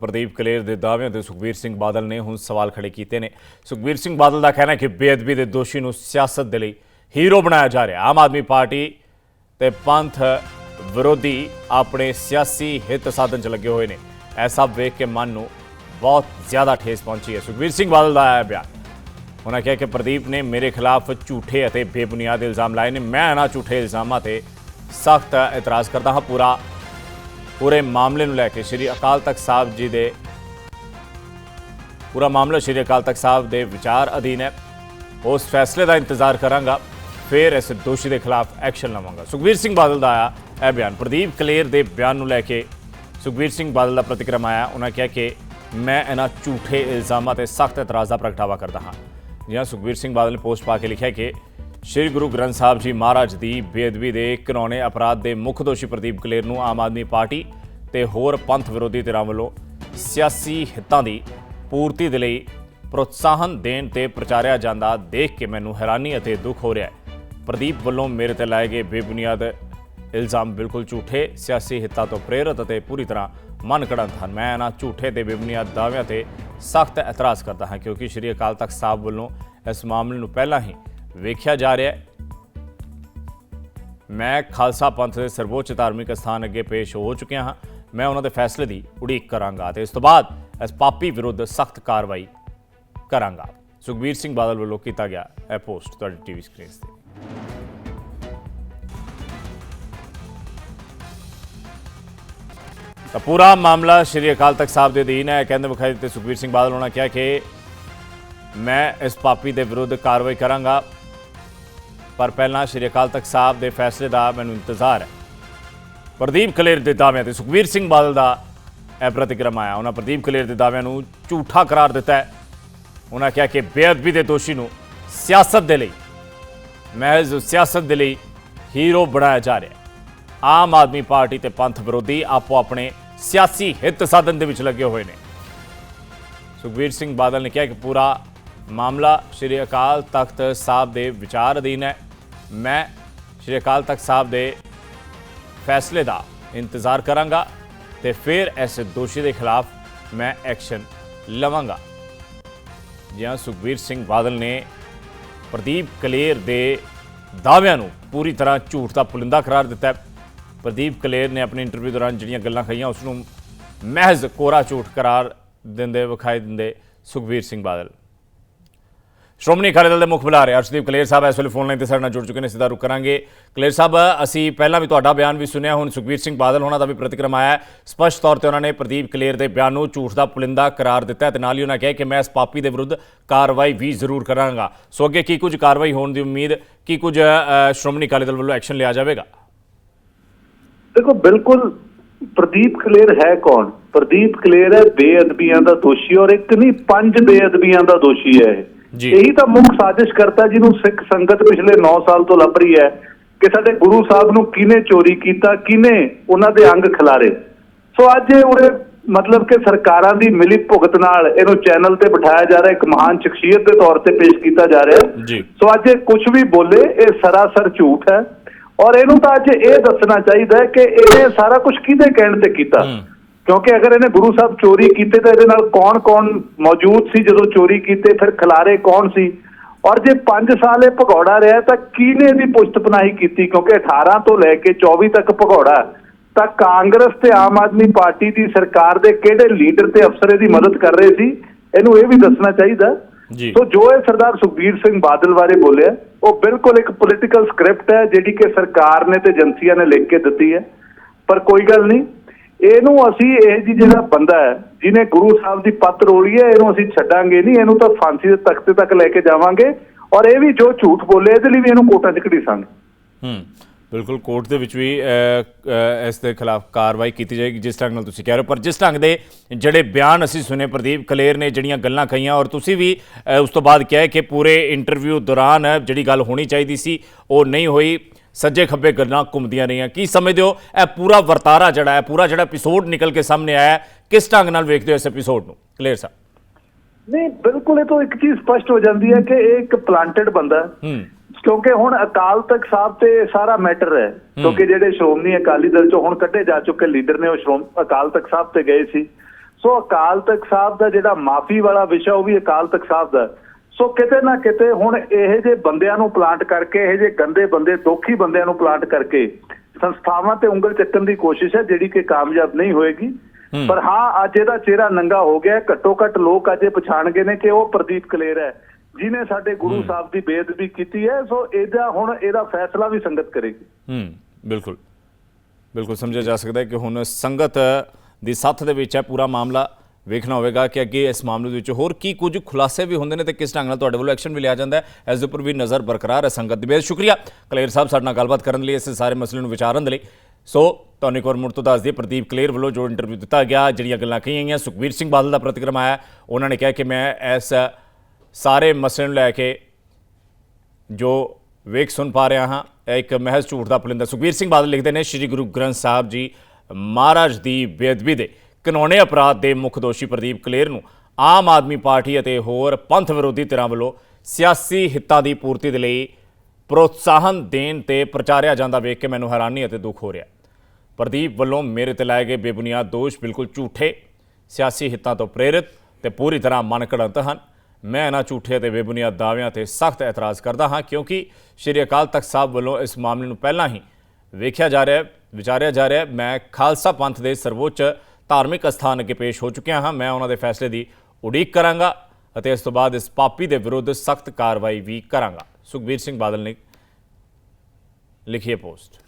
ਪ੍ਰਦੀਪ ਕਲੇਰ ਦੇ ਦਾਅਵਿਆਂ ਤੇ ਸੁਖਬੀਰ ਸਿੰਘ ਬਾਦਲ ਨੇ ਹੁਣ ਸਵਾਲ ਖੜੇ ਕੀਤੇ ਨੇ। ਸੁਖਬੀਰ ਸਿੰਘ ਬਾਦਲ ਦਾ ਕਹਿਣਾ ਹੈ ਕਿ ਬੇਅਦਬੀ ਦੇ ਦੋਸ਼ੀ ਨੂੰ ਸਿਆਸਤ ਦੇ ਲਈ ਹੀਰੋ ਬਣਾਇਆ ਜਾ ਰਿਹਾ। ਆਮ ਆਦਮੀ ਪਾਰਟੀ ਤੇ ਪੰਥ ਵਿਰੋਧੀ ਆਪਣੇ ਸਿਆਸੀ ਹਿੱਤ ਸਾਧਨ 'ਚ ਲੱਗੇ ਹੋਏ ਨੇ। ਐਸਾ ਵੇਖ ਕੇ ਮਨ ਨੂੰ ਬਹੁਤ ਜ਼ਿਆਦਾ ਠੇਸ ਪਹੁੰਚੀ ਹੈ। ਸੁਖਬੀਰ ਸਿੰਘ ਬਾਦਲ ਦਾ ਆਇਆ ਬਿਆਨ। ਉਹਨਾਂ ਕਿਹਾ ਕਿ ਪ੍ਰਦੀਪ ਨੇ ਮੇਰੇ ਖਿਲਾਫ ਝੂਠੇ ਅਤੇ ਬੇਬੁਨਿਆਦ ਇਲਜ਼ਾਮ ਲਾਏ ਨੇ। ਮੈਂ ਇਹਨਾਂ ਝੂਠੇ ਇਲਜ਼ਾਮਾਂ ਤੇ ਸਖਤ ਇਤਰਾਜ਼ ਕਰਦਾ ਹਾਂ। ਪੂਰਾ ਪੂਰੇ ਮਾਮਲੇ ਨੂੰ ਲੈ ਕੇ ਸ਼੍ਰੀ ਅਕਾਲ ਤਖਤ ਸਾਹਿਬ ਜੀ ਦੇ ਪੂਰਾ ਮਾਮਲਾ ਸ਼੍ਰੀ ਅਕਾਲ ਤਖਤ ਸਾਹਿਬ ਦੇ ਵਿਚਾਰ ਅਧੀਨ ਹੈ। ਉਸ ਫੈਸਲੇ ਦਾ ਇੰਤਜ਼ਾਰ ਕਰਾਂਗਾ, ਫਿਰ ਇਸ ਦੋਸ਼ੀ ਦੇ ਖਿਲਾਫ ਐਕਸ਼ਨ ਲਵਾਂਗਾ। ਸੁਖਬੀਰ ਸਿੰਘ ਬਾਦਲ ਦਾ ਆਇਆ ਇਹ ਬਿਆਨ। ਪ੍ਰਦੀਪ ਕਲੇਰ ਦੇ ਬਿਆਨ ਨੂੰ ਲੈ ਕੇ ਸੁਖਬੀਰ ਸਿੰਘ ਬਾਦਲ ਦਾ ਪ੍ਰਤੀਕਰਮ ਆਇਆ। ਉਹਨਾਂ ਕਿਹਾ ਕਿ ਮੈਂ ਇਹਨਾਂ ਝੂਠੇ ਇਲਜ਼ਾਮਾਂ ਤੇ ਸਖਤ ਇਤਰਾਜ਼ ਦਾ ਪ੍ਰਗਟਾਵਾ ਕਰਦਾ ਹਾਂ। ਜਿਵੇਂ ਸੁਖਬੀਰ ਸਿੰਘ ਬਾਦਲ ਨੇ ਪੋਸਟ ਪਾ ਕੇ ਲਿਖਿਆ ਕਿ ਸ਼੍ਰੀ ਗੁਰੂ ਗ੍ਰੰਥ ਸਾਹਿਬ ਜੀ ਮਹਾਰਾਜ ਦੀ ਬੇਅਦਬੀ ਦੇ ਘਿਨੌਣੇ ਅਪਰਾਧ ਦੇ ਮੁੱਖ ਦੋਸ਼ੀ ਪ੍ਰਦੀਪ ਕਲੇਰ ਨੂੰ ਆਮ ਆਦਮੀ ਪਾਰਟੀ ਤੇ ਹੋਰ ਪੰਥ ਵਿਰੋਧੀ ਧਿਰਾਂ ਵੱਲੋਂ ਸਿਆਸੀ ਹਿੱਤਾਂ ਦੀ ਪੂਰਤੀ ਦੇ ਲਈ ਪ੍ਰੋਤਸਾਹਨ ਦੇਣ ਤੇ ਪ੍ਰਚਾਰਿਆ ਜਾਂਦਾ ਦੇਖ ਕੇ ਮੈਨੂੰ ਹੈਰਾਨੀ ਅਤੇ ਦੁੱਖ ਹੋ ਰਿਹਾ ਹੈ। ਪ੍ਰਦੀਪ ਵੱਲੋਂ ਮੇਰੇ ਤੇ ਲਾਏ ਗਏ ਬੇਬੁਨਿਆਦ ਇਲਜ਼ਾਮ ਬਿਲਕੁਲ ਝੂਠੇ, ਸਿਆਸੀ ਹਿੱਤਾਂ ਤੋਂ ਪ੍ਰੇਰਿਤ ਅਤੇ ਪੂਰੀ ਤਰ੍ਹਾਂ ਮਨ ਘੜੰਤ ਹਨ। ਮੈਂ ਇਹਨਾਂ ਝੂਠੇ ਤੇ ਬੇਬੁਨਿਆਦ ਦਾਅਵਿਆਂ ਤੇ ਸਖਤ ਇਤਰਾਜ਼ ਕਰਦਾ ਹਾਂ ਕਿਉਂਕਿ ਸ਼੍ਰੀ ਅਕਾਲ ਤਖਤ ਸਾਹਿਬ ਵੱਲੋਂ ਇਸ ਮਾਮਲੇ ਨੂੰ ਪਹਿਲਾਂ ਹੀ ਵੇਖਿਆ ਜਾ ਰਿਹਾ ਹੈ। ਮੈਂ ਖਾਲਸਾ ਪੰਥ ਦੇ ਸਰਵੋੱਚ ਧਾਰਮਿਕ ਸਥਾਨ ਅੱਗੇ ਪੇਸ਼ ਹੋ ਚੁੱਕਿਆ ਹਾਂ। ਮੈਂ ਉਹਨਾਂ ਦੇ ਫੈਸਲੇ ਦੀ ਉਡੀਕ ਕਰਾਂਗਾ ਤੇ ਇਸ ਤੋਂ ਬਾਅਦ ਇਸ ਪਾਪੀ ਵਿਰੁੱਧ ਸਖਤ ਕਾਰਵਾਈ ਕਰਾਂਗਾ। ਸੁਖਬੀਰ ਸਿੰਘ ਬਾਦਲ ਵੱਲੋਂ ਕੀਤਾ ਗਿਆ ਇਹ ਪੋਸਟ ਤੁਹਾਡੀ ਟੀਵੀ ਸਕਰੀਨ ਤੇ। ਤਾਂ ਪੂਰਾ ਮਾਮਲਾ ਸ਼੍ਰੀ ਅਕਾਲ ਤਖਤ ਸਾਹਿਬ ਦੇ ਅਧੀਨ ਹੈ। ਕਹਿੰਦੇ ਵਿਖਾਈ ਦਿੱਤੇ ਸੁਖਬੀਰ ਸਿੰਘ ਬਾਦਲ ਉਹਨਾਂ ਕਿਹਾ ਕਿ ਮੈਂ ਇਸ ਪਾਪੀ ਦੇ ਵਿਰੁੱਧ ਕਾਰਵਾਈ ਕਰਾਂਗਾ। ਪਰ ਪਹਿਲਾਂ ਸ਼੍ਰੀ ਅਕਾਲ ਤਖਤ ਸਾਹਿਬ ਦੇ ਫੈਸਲੇ ਦਾ ਮੈਨੂੰ ਇੰਤਜ਼ਾਰ ਹੈ। ਪ੍ਰਦੀਪ ਕਲੇਰ ਦੇ ਦਾਅਵਿਆਂ ਤੇ ਸੁਖਬੀਰ ਸਿੰਘ ਬਾਦਲ ਦਾ ਇਹ ਪ੍ਰਤੀਕਰਮ ਆਇਆ। ਉਹਨਾਂ ਪ੍ਰਦੀਪ ਕਲੇਰ ਦੇ ਦਾਅਵਿਆਂ ਨੂੰ ਝੂਠਾ ਕਰਾਰ ਦਿੱਤਾ ਹੈ। ਉਹਨਾਂ ਕਿਹਾ ਕਿ ਬੇਅਦਬੀ ਦੇ ਦੋਸ਼ੀ ਨੂੰ ਸਿਆਸਤ ਦੇ ਲਈ, ਮਹਿਜ਼ ਸਿਆਸਤ ਦੇ ਲਈ ਹੀਰੋ ਬਣਾਇਆ ਜਾ ਰਿਹਾ ਆਮ ਆਦਮੀ ਪਾਰਟੀ ਤੇ ਪੰਥ ਵਿਰੋਧੀ ਆਪੋ ਆਪਣੇ ਸਿਆਸੀ ਹਿੱਤ ਸਾਧਨ ਦੇ ਵਿੱਚ ਲੱਗੇ ਹੋਏ ਨੇ। ਸੁਖਬੀਰ ਸਿੰਘ ਬਾਦਲ ਨੇ ਕਿਹਾ ਕਿ ਪੂਰਾ ਮਾਮਲਾ ਸ਼੍ਰੀ ਅਕਾਲ ਤਖਤ ਸਾਹਿਬ ਦੇ ਵਿਚਾਰ ਅਧੀਨ ਹੈ। ਮੈਂ ਸ਼੍ਰੀ ਅਕਾਲ ਤਖਤ ਸਾਹਿਬ ਦੇ ਫੈਸਲੇ ਦਾ ਇੰਤਜ਼ਾਰ ਕਰਾਂਗਾ ਤੇ ਫਿਰ ਇਸ ਦੋਸ਼ੀ ਦੇ ਖਿਲਾਫ ਮੈਂ ਐਕਸ਼ਨ ਲਵਾਂਗਾ। ਜਿਹਾਂ ਸੁਖਬੀਰ ਸਿੰਘ ਬਾਦਲ ਨੇ ਪ੍ਰਦੀਪ ਕਲੇਰ ਦੇ ਦਾਅਵਿਆਂ ਨੂੰ ਪੂਰੀ ਤਰ੍ਹਾਂ ਝੂਠ ਦਾ ਪੁਲਿੰਦਾ ਕਰਾਰ ਦਿੱਤਾ ਹੈ। ਪ੍ਰਦੀਪ ਕਲੇਰ ਨੇ ਆਪਣੀ ਇੰਟਰਵਿਊ ਦੌਰਾਨ ਜਿਹੜੀਆਂ ਗੱਲਾਂ ਕਹੀਆਂ ਉਸ ਨੂੰ ਮਹਿਜ਼ ਕੋਰਾ ਝੂਠ ਕਰਾਰ ਦਿੰਦੇ, ਵਿਖਾਈ ਦਿੰਦੇ ਸੁਖਬੀਰ ਸਿੰਘ ਬਾਦਲ। ਸ਼੍ਰੋਮਣੀ ਅਕਾਲੀ ਦਲ ਦੇ ਮੁੱਖ ਬੁਲਾਰੇ ਅਰਸ਼ਦੀਪ ਕਲੇਰ ਸਾਹਿਬ ਇਸ ਵੇਲੇ ਫੋਨ ਲਾਈਨ ਤੇ ਸਾਡੇ ਨਾਲ ਜੁੜ ਚੁੱਕੇ ਨੇ ਸਿੱਧਾ ਰੁਕ ਕਰਾਂਗੇ। ਕਲੇਰ ਸਾਹਿਬ, ਅਸੀਂ ਪਹਿਲਾਂ ਵੀ ਤੁਹਾਡਾ ਬਿਆਨ ਵੀ ਸੁਣਿਆ, ਹੁਣ ਸੁਖਬੀਰ ਸਿੰਘ ਬਾਦਲ ਉਹਨਾਂ ਦਾ ਵੀ ਪ੍ਰਤੀਕਰਮ ਆਇਆ ਸਪਸ਼ਟ ਤੌਰ ਤੇ ਉਹਨਾਂ ਨੇ ਪ੍ਰਦੀਪ ਕਲੇਰ ਦੇ ਬਿਆਨ ਨੂੰ ਝੂਠ ਦਾ ਪੁਲਿੰਦਾ ਕਰਾਰ ਦਿੱਤਾ ਹੈ ਤੇ ਨਾਲ ਹੀ ਉਹਨਾਂ ਕਿਹਾ ਕਿ ਮੈਂ ਇਸ ਪਾਪੀ ਦੇ ਵਿਰੁੱਧ ਕਾਰਵਾਈ ਵੀ ਜ਼ਰੂਰ ਕਰਾਂਗਾ। ਸੋ ਅੱਗੇ ਕੀ ਕੁਝ ਕਾਰਵਾਈ ਹੋਣ ਦੀ ਉਮੀਦ, ਕੀ ਕੁਝ ਸ਼੍ਰੋਮਣੀ ਅਕਾਲੀ ਦਲ ਵੱਲੋਂ ਐਕਸ਼ਨ ਲਿਆ ਜਾਵੇਗਾ? ਦੇਖੋ, ਬਿਲਕੁਲ ਪ੍ਰਦੀਪ ਕਲੇਰ ਹੈ ਕੌਣ? ਪ੍ਰਦੀਪ ਕਲੇਰ ਹੈ ਬੇਅਦਬੀਆਂ ਦਾ ਦੋਸ਼ੀ ਔਰ ਇੱਕ ਨਹੀਂ, ਪੰਜ ਬੇਅਦਬੀਆਂ ਦਾ ਦੋਸ਼ੀ ਹੈ ਇਹ। ਇਹੀ ਤਾਂ ਮੁੱਖ ਸਾਜ਼ਿਸ਼ ਕਰਤਾ ਜਿਹਨੂੰ ਸਿੱਖ ਸੰਗਤ ਪਿਛਲੇ 9 ਸਾਲ ਤੋਂ ਲੱਭ ਰਹੀ ਹੈ ਕਿ ਸਾਡੇ ਗੁਰੂ ਸਾਹਿਬ ਨੂੰ ਕਿਹਨੇ ਚੋਰੀ ਕੀਤਾ ਕਿਹਨੇ ਉਹਨਾਂ ਦੇ ਅੰਗ ਖਿਲਾਰੇ। ਸੋ ਅੱਜ ਉਰੇ ਮਤਲਬ ਕਿ ਸਰਕਾਰਾਂ ਦੀ ਮਿਲੀ ਭੁਗਤ ਨਾਲ ਇਹਨੂੰ ਚੈਨਲ ਤੇ ਬਿਠਾਇਆ ਜਾ ਰਿਹਾ ਇੱਕ ਮਹਾਨ ਸ਼ਖਸੀਅਤ ਦੇ ਤੌਰ ਤੇ ਪੇਸ਼ ਕੀਤਾ ਜਾ ਰਿਹਾ। ਸੋ ਅੱਜ ਕੁਝ ਵੀ ਬੋਲੇ ਇਹ ਸਰਾਸਰ ਝੂਠ ਹੈ। ਔਰ ਇਹਨੂੰ ਤਾਂ ਅੱਜ ਇਹ ਦੱਸਣਾ ਚਾਹੀਦਾ ਹੈ ਕਿ ਇਹਨੇ ਸਾਰਾ ਕੁਝ ਕਿਹਦੇ ਕਹਿਣ ਤੇ ਕੀਤਾ। ਕਿਉਂਕਿ ਅਗਰ ਇਹਨੇ ਗੁਰੂ ਸਾਹਿਬ ਚੋਰੀ ਕੀਤੇ ਤਾਂ ਇਹਦੇ ਨਾਲ ਕੌਣ-ਕੌਣ ਮੌਜੂਦ ਸੀ ਜਦੋਂ ਚੋਰੀ ਕੀਤੇ ਫਿਰ ਖਿਲਾਰੇ ਕੌਣ ਸੀ? ਔਰ ਜੇ 5 ਸਾਲ ਇਹ ਭਗੌੜਾ ਰਿਹਾ ਤਾਂ ਕਿਹਨੇ ਇਹਦੀ ਪੁਸ਼ਤ ਪਨਾਹੀ ਕੀਤੀ? ਕਿਉਂਕਿ 18 ਤੋਂ ਲੈ ਕੇ 24 ਤੱਕ ਭਗੌੜਾ। ਤਾਂ ਕਾਂਗਰਸ ਤੇ ਆਮ ਆਦਮੀ ਪਾਰਟੀ ਦੀ ਸਰਕਾਰ ਦੇ ਕਿਹੜੇ ਲੀਡਰ ਤੇ ਅਫਸਰ ਇਹਦੀ ਮਦਦ ਕਰ ਰਹੇ ਸੀ? ਇਹਨੂੰ ਇਹ ਵੀ ਦੱਸਣਾ ਚਾਹੀਦਾ। ਸੋ ਜੋ ਇਹ ਸਰਦਾਰ ਸੁਖਬੀਰ ਸਿੰਘ ਬਾਦਲ ਬਾਰੇ ਬੋਲਿਆ ਉਹ ਬਿਲਕੁਲ ਇੱਕ ਪੋਲੀਟੀਕਲ ਸਕ੍ਰਿਪਟ ਹੈ ਜਿਹੜੀ ਕਿ ਸਰਕਾਰ ਨੇ ਤੇ ਏਜੰਸੀਆਂ ਨੇ ਲਿਖ ਕੇ ਦਿੱਤੀ ਹੈ। ਪਰ ਕੋਈ ਗੱਲ ਨਹੀਂ ਇਹਨੂੰ ਅਸੀਂ ਇਹ ਜੀ ਜਿਹੜਾ ਬੰਦਾ ਹੈ, ਜਿਹਨੇ ਗੁਰੂ ਸਾਹਿਬ ਦੀ ਪੱਤ ਰੋਲੀ ਹੈ, ਇਹਨੂੰ ਅਸੀਂ ਛੱਡਾਂਗੇ ਨਹੀਂ, ਇਹਨੂੰ ਤਾਂ ਫਾਂਸੀ ਦੇ ਤਖਤੇ ਤੱਕ ਲੈ ਕੇ ਜਾਵਾਂਗੇ। ਔਰ ਇਹ ਵੀ ਜੋ ਝੂਠ ਬੋਲੇ, ਇਹਦੇ ਲਈ ਵੀ ਇਹਨੂੰ ਕੋਟਾਂ 'ਚ ਘੜੀਸਾਂਗੇ। ਹੂੰ, ਬਿਲਕੁਲ ਕੋਰਟ ਦੇ ਵਿੱਚ ਵੀ ਇਸ ਦੇ ਖਿਲਾਫ ਕਾਰਵਾਈ ਕੀਤੀ ਜਾਏਗੀ, ਜਿਸ ਢੰਗ ਨਾਲ ਤੁਸੀਂ ਕਹਿ ਰਹੇ ਹੋ। ਪਰ ਜਿਸ ਢੰਗ ਦੇ ਜਿਹੜੇ ਬਿਆਨ ਅਸੀਂ ਸੁਨੇ ਪ੍ਰਦੀਪ ਕਲੇਰ ਨੇ ਜਿਹੜੀਆਂ ਗੱਲਾਂ ਕਹੀਆਂ, ਔਰ ਤੁਸੀਂ ਵੀ ਉਸ ਤੋਂ ਬਾਅਦ ਕਿਹਾ ਕਿ ਪੂਰੇ ਇੰਟਰਵਿਊ ਦੌਰਾਨ ਜਿਹੜੀ ਗੱਲ ਹੋਣੀ ਚਾਹੀਦੀ ਸੀ, ਉਹ ਨਹੀਂ ਹੋਈ। ਸੱਜੇ ਖੱਬੇ ਗੱਲਾਂ ਘੁੰਮਦੀਆਂ ਰਹੀਆਂ। ਕੀ ਸਮਝਦੇ ਹੋ? ਇਹ ਪੂਰਾ ਵਰਤਾਰਾ ਜਿਹੜਾ ਹੈ ਪੂਰਾ ਜਿਹੜਾ ਐਪੀਸੋਡ ਨਿਕਲ ਕੇ ਸਾਹਮਣੇ ਆਇਆ ਕਿਸ ਢੰਗ ਨਾਲ ਵੇਖਦੇ ਹੋ ਇਸ ਐਪੀਸੋਡ ਨੂੰ? ਕਲੇਰ ਸਾਹਿਬ ਨਹੀਂ ਬਿਲਕੁਲ ਇਹ ਤੋਂ ਇੱਕ ਚੀਜ਼ ਸਪਸ਼ਟ ਹੋ ਜਾਂਦੀ ਹੈ ਕਿ ਇਹ ਇੱਕ ਪਲਾਂਟਡ ਬੰਦਾ ਕਿਉਂਕਿ ਹੁਣ ਅਕਾਲ ਤਖਤ ਸਾਹਿਬ ਤੇ ਸਾਰਾ ਮੈਟਰ ਹੈ। ਕਿਉਂਕਿ ਜਿਹੜੇ ਸ਼੍ਰੋਮਣੀ ਅਕਾਲੀ ਦਲ ਚੋਂ ਹੁਣ ਕੱਢੇ ਜਾ ਚੁੱਕੇ ਲੀਡਰ ਨੇ ਉਹ ਸ਼੍ਰੋਮ ਅਕਾਲ ਤਖਤ ਸਾਹਿਬ ਤੇ ਗਏ ਸੀ। ਸੋ ਅਕਾਲ ਤਖਤ ਸਾਹਿਬ ਦਾ ਜਿਹੜਾ ਮਾਫੀ ਵਾਲਾ ਵਿਸ਼ਾ ਉਹ ਵੀ ਅਕਾਲ ਤਖਤ ਸਾਹਿਬ ਦਾ। ਸੋ ਕਿਤੇ ਨਾ ਕਿਤੇ ਹੁਣ ਇਹ ਜੇ ਬੰਦਿਆਂ ਨੂੰ ਪਲਾਂਟ ਕਰਕੇ ਇਹ ਜੇ ਗੰਦੇ ਬੰਦੇ ਦੋਖੀ ਬੰਦਿਆਂ ਨੂੰ ਪਲਾਂਟ ਕਰਕੇ ਸੰਸਥਾਵਾਂ ਤੇ ਉਂਗਲ ਚੱਕਣ ਦੀ ਕੋਸ਼ਿਸ਼ ਹੈ ਜਿਹੜੀ ਕਿ ਕਾਮਯਾਬ ਨਹੀਂ ਹੋਏਗੀ। ਪਰ ਹਾਂ ਅੱਜ ਇਹਦਾ ਚਿਹਰਾ ਨੰਗਾ ਹੋ ਗਿਆ। ਘੱਟੋ ਘੱਟ ਲੋਕ ਅੱਜ ਇਹ ਪਛਾਣ ਗਏ ਨੇ ਕਿ ਉਹ ਪ੍ਰਦੀਪ ਕਲੇਰ ਹੈ ਜਿਨੇ ਸਾਡੇ ਗੁਰੂ ਸਾਹਿਬ ਦੀ ਬੇਅਦਬੀ ਕੀਤੀ ਹੈ। ਸੋ ਇਹਦਾ ਹੁਣ ਇਹਦਾ ਫੈਸਲਾ ਵੀ ਸੰਗਤ ਕਰੇਗੀ। ਹੂੰ ਬਿਲਕੁਲ। ਬਿਲਕੁਲ ਸਮਝਿਆ ਜਾ ਸਕਦਾ ਹੈ ਕਿ ਹੁਣ ਸੰਗਤ ਦੀ ਸੱਥ ਦੇ ਵਿੱਚ ਹੈ ਪੂਰਾ ਮਾਮਲਾ। ਵੇਖਣਾ ਹੋਵੇਗਾ ਕਿ ਅੱਗੇ ਇਸ ਮਾਮਲੇ ਦੇ ਵਿੱਚ ਹੋਰ ਕੀ ਕੁਝ ਖੁਲਾਸੇ ਵੀ ਹੁੰਦੇ ਨੇ ਤੇ ਕਿਸ ਢੰਗ ਨਾਲ ਤੁਹਾਡੇ ਵੱਲੋਂ ਐਕਸ਼ਨ ਵੀ ਲਿਆ ਜਾਂਦਾ ਹੈ। ਇਸ ਦੇ ਉੱਪਰ ਵੀ ਨਜ਼ਰ ਬਰਕਰਾਰ ਹੈ ਸੰਗਤ ਦੀ। ਬੇਹਦ ਸ਼ੁਕਰੀਆ। ਕਲੇਰ ਸਾਹਿਬ ਸਾਡੇ ਨਾਲ ਗੱਲਬਾਤ ਕਰਨ ਲਈ, ਇਸ ਸਾਰੇ ਮਸਲੇ ਨੂੰ ਵਿਚਾਰਨ ਦੇ ਲਈ। ਸੋ, ਤੁਹਾਨੂੰ ਇੱਕ ਵਾਰ ਮੁੜ ਤੋਂ ਦੱਸ ਦਈਏ ਪ੍ਰਦੀਪ ਕਲੇਰ ਵੱਲੋਂ ਜੋ ਇੰਟਰਵਿਊ ਦਿੱਤਾ ਗਿਆ, ਜਿਹੜੀਆਂ ਗੱਲਾਂ ਕਹੀਆਂ ਗਈਆਂ, ਸੁਖਬੀਰ ਸਿੰਘ ਬਾਦਲ ਦਾ ਪ੍ਰਤੀਕਰਮ ਆਇਆ। ਉਹਨਾਂ ਨੇ ਕਿਹਾ ਕਿ ਮੈਂ ਇਸ ਸਾਰੇ ਮਸਲੇ ਨੂੰ ਲੈ ਕੇ ਜੋ ਵੇਖ ਸੁਣ ਪਾ ਰਿਹਾ ਹਾਂ, ਇਹ ਇੱਕ ਮਹਿਜ਼ ਝੂਠ ਦਾ ਪੁਲਿੰਦਾ ਸੁਖਬੀਰ ਸਿੰਘ ਬਾਦਲ ਲਿਖਦੇ ਨੇ, ਸ੍ਰੀ ਗੁਰੂ ਗ੍ਰੰਥ ਸਾਹਿਬ ਜੀ ਮਹਾਰਾਜ ਦੀ ਬੇਅਦਬੀ ਦੇ। ਕਾਨੂੰਨੀ ਅਪਰਾਧ ਦੇ ਮੁੱਖ ਦੋਸ਼ੀ ਪ੍ਰਦੀਪ ਕਲੇਰ ਨੂੰ ਆਮ ਆਦਮੀ ਪਾਰਟੀ ਅਤੇ ਹੋਰ ਪੰਥ ਵਿਰੋਧੀ ਧਿਰਾਂ ਵੱਲੋਂ ਸਿਆਸੀ ਹਿੱਤਾਂ ਦੀ ਪੂਰਤੀ ਦੇ ਲਈ ਪ੍ਰੋਤਸਾਹਨ ਦੇਣ ਤੇ ਪ੍ਰਚਾਰਿਆ ਜਾਂਦਾ ਵੇਖ ਕੇ ਮੈਨੂੰ ਹੈਰਾਨੀ ਅਤੇ ਦੁੱਖ ਹੋ ਰਿਹਾ। ਪ੍ਰਦੀਪ ਵੱਲੋਂ ਮੇਰੇ ਤੇ ਲਾਏ ਗਏ ਬੇਬੁਨਿਆਦ ਦੋਸ਼ ਬਿਲਕੁਲ ਝੂਠੇ, ਸਿਆਸੀ ਹਿੱਤਾਂ ਤੋਂ ਪ੍ਰੇਰਿਤ ਤੇ ਪੂਰੀ ਤਰ੍ਹਾਂ ਮਨਕੜੰਤ ਹਨ। ਮੈਂ ਇਹਨਾਂ ਝੂਠੇ ਤੇ ਬੇਬੁਨਿਆਦ ਦਾਅਵਿਆਂ ਤੇ ਸਖਤ ਐਤਰਾਜ਼ ਕਰਦਾ ਹਾਂ ਕਿਉਂਕਿ ਸ਼੍ਰੀ ਅਕਾਲ ਤਖਤ ਸਾਹਿਬ ਵੱਲੋਂ ਇਸ ਮਾਮਲੇ ਨੂੰ ਪਹਿਲਾਂ ਹੀ ਵੇਖਿਆ ਜਾ ਰਿਹਾ ਹੈ, ਵਿਚਾਰਿਆ ਜਾ ਰਿਹਾ ਹੈ। ਮੈਂ ਖਾਲਸਾ ਪੰਥ ਦੇ ਸਰਵੋੱਚ ਧਾਰਮਿਕ ਅਸਥਾਨ ਅੱਗੇ ਪੇਸ਼ ਹੋ ਚੁੱਕਿਆ ਹਾਂ। ਮੈਂ ਉਹਨਾਂ ਦੇ ਫੈਸਲੇ ਦੀ ਉਡੀਕ ਕਰਾਂਗਾ ਅਤੇ ਇਸ ਤੋਂ ਬਾਅਦ ਇਸ ਪਾਪੀ ਦੇ ਵਿਰੁੱਧ ਸਖਤ ਕਾਰਵਾਈ ਵੀ ਕਰਾਂਗਾ। ਸੁਖਬੀਰ ਸਿੰਘ ਬਾਦਲ ਨੇ ਲਿਖੀ ਇਹ ਪੋਸਟ।